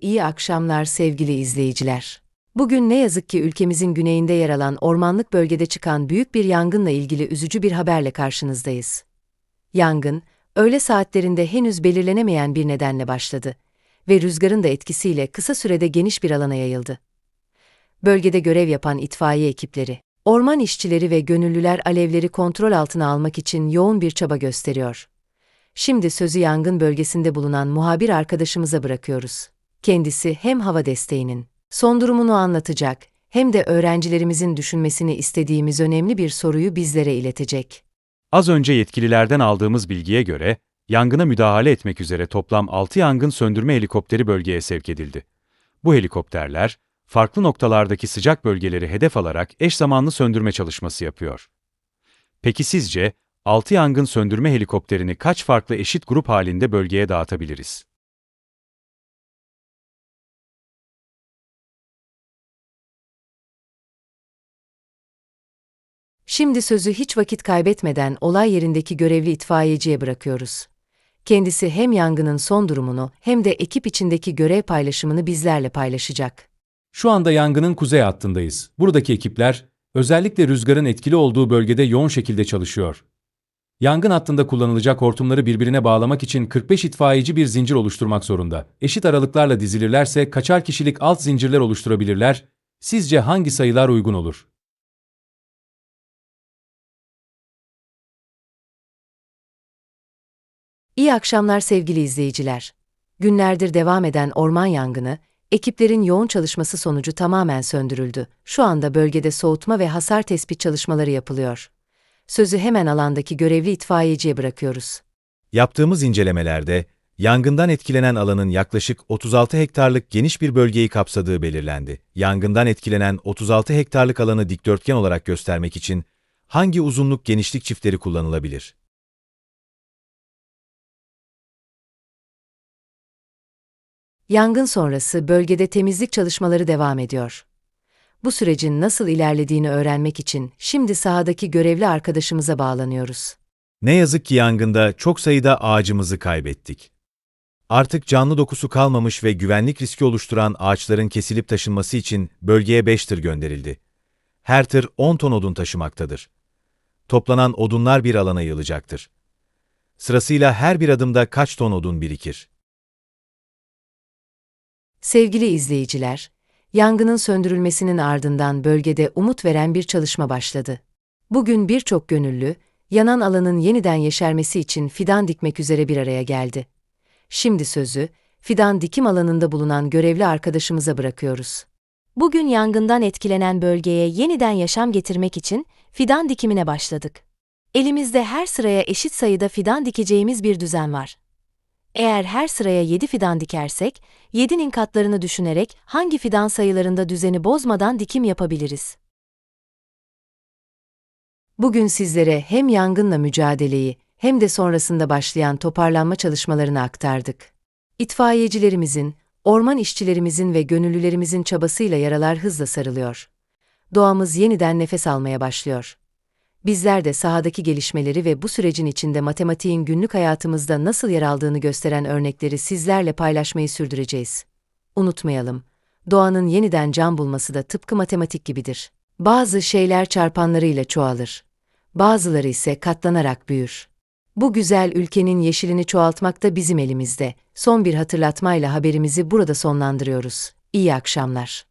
İyi akşamlar sevgili izleyiciler. Bugün ne yazık ki ülkemizin güneyinde yer alan ormanlık bölgede çıkan büyük bir yangınla ilgili üzücü bir haberle karşınızdayız. Yangın, öğle saatlerinde henüz belirlenemeyen bir nedenle başladı ve rüzgarın da etkisiyle kısa sürede geniş bir alana yayıldı. Bölgede görev yapan itfaiye ekipleri, orman işçileri ve gönüllüler alevleri kontrol altına almak için yoğun bir çaba gösteriyor. Şimdi sözü yangın bölgesinde bulunan muhabir arkadaşımıza bırakıyoruz. Kendisi hem hava desteğinin son durumunu anlatacak hem de öğrencilerimizin düşünmesini istediğimiz önemli bir soruyu bizlere iletecek. Az önce yetkililerden aldığımız bilgiye göre, yangına müdahale etmek üzere toplam 6 yangın söndürme helikopteri bölgeye sevk edildi. Bu helikopterler, farklı noktalardaki sıcak bölgeleri hedef alarak eş zamanlı söndürme çalışması yapıyor. Peki sizce, 6 yangın söndürme helikopterini kaç farklı eşit grup halinde bölgeye dağıtabiliriz? Şimdi sözü hiç vakit kaybetmeden olay yerindeki görevli itfaiyeciye bırakıyoruz. Kendisi hem yangının son durumunu hem de ekip içindeki görev paylaşımını bizlerle paylaşacak. Şu anda yangının kuzey hattındayız. Buradaki ekipler, özellikle rüzgarın etkili olduğu bölgede yoğun şekilde çalışıyor. Yangın hattında kullanılacak hortumları birbirine bağlamak için 45 itfaiyeci bir zincir oluşturmak zorunda. Eşit aralıklarla dizilirlerse kaçar kişilik alt zincirler oluşturabilirler. Sizce hangi sayılar uygun olur? İyi akşamlar sevgili izleyiciler. Günlerdir devam eden orman yangını, ekiplerin yoğun çalışması sonucu tamamen söndürüldü. Şu anda bölgede soğutma ve hasar tespit çalışmaları yapılıyor. Sözü hemen alandaki görevli itfaiyeciye bırakıyoruz. Yaptığımız incelemelerde, yangından etkilenen alanın yaklaşık 36 hektarlık geniş bir bölgeyi kapsadığı belirlendi. Yangından etkilenen 36 hektarlık alanı dikdörtgen olarak göstermek için hangi uzunluk genişlik çiftleri kullanılabilir? Yangın sonrası bölgede temizlik çalışmaları devam ediyor. Bu sürecin nasıl ilerlediğini öğrenmek için şimdi sahadaki görevli arkadaşımıza bağlanıyoruz. Ne yazık ki yangında çok sayıda ağacımızı kaybettik. Artık canlı dokusu kalmamış ve güvenlik riski oluşturan ağaçların kesilip taşınması için bölgeye 5 tır gönderildi. Her tır 10 ton odun taşımaktadır. Toplanan odunlar bir alana yığılacaktır. Sırasıyla her bir adımda kaç ton odun birikir? Sevgili izleyiciler, yangının söndürülmesinin ardından bölgede umut veren bir çalışma başladı. Bugün birçok gönüllü, yanan alanın yeniden yeşermesi için fidan dikmek üzere bir araya geldi. Şimdi sözü, fidan dikim alanında bulunan görevli arkadaşımıza bırakıyoruz. Bugün yangından etkilenen bölgeye yeniden yaşam getirmek için fidan dikimine başladık. Elimizde her sıraya eşit sayıda fidan dikeceğimiz bir düzen var. Eğer her sıraya 7 fidan dikersek, 7'nin katlarını düşünerek hangi fidan sayılarında düzeni bozmadan dikim yapabiliriz? Bugün sizlere hem yangınla mücadeleyi hem de sonrasında başlayan toparlanma çalışmalarını aktardık. İtfaiyecilerimizin, orman işçilerimizin ve gönüllülerimizin çabasıyla yaralar hızla sarılıyor. Doğamız yeniden nefes almaya başlıyor. Bizler de sahadaki gelişmeleri ve bu sürecin içinde matematiğin günlük hayatımızda nasıl yer aldığını gösteren örnekleri sizlerle paylaşmayı sürdüreceğiz. Unutmayalım, doğanın yeniden can bulması da tıpkı matematik gibidir. Bazı şeyler çarpanlarıyla çoğalır. Bazıları ise katlanarak büyür. Bu güzel ülkenin yeşilini çoğaltmak da bizim elimizde. Son bir hatırlatmayla haberimizi burada sonlandırıyoruz. İyi akşamlar.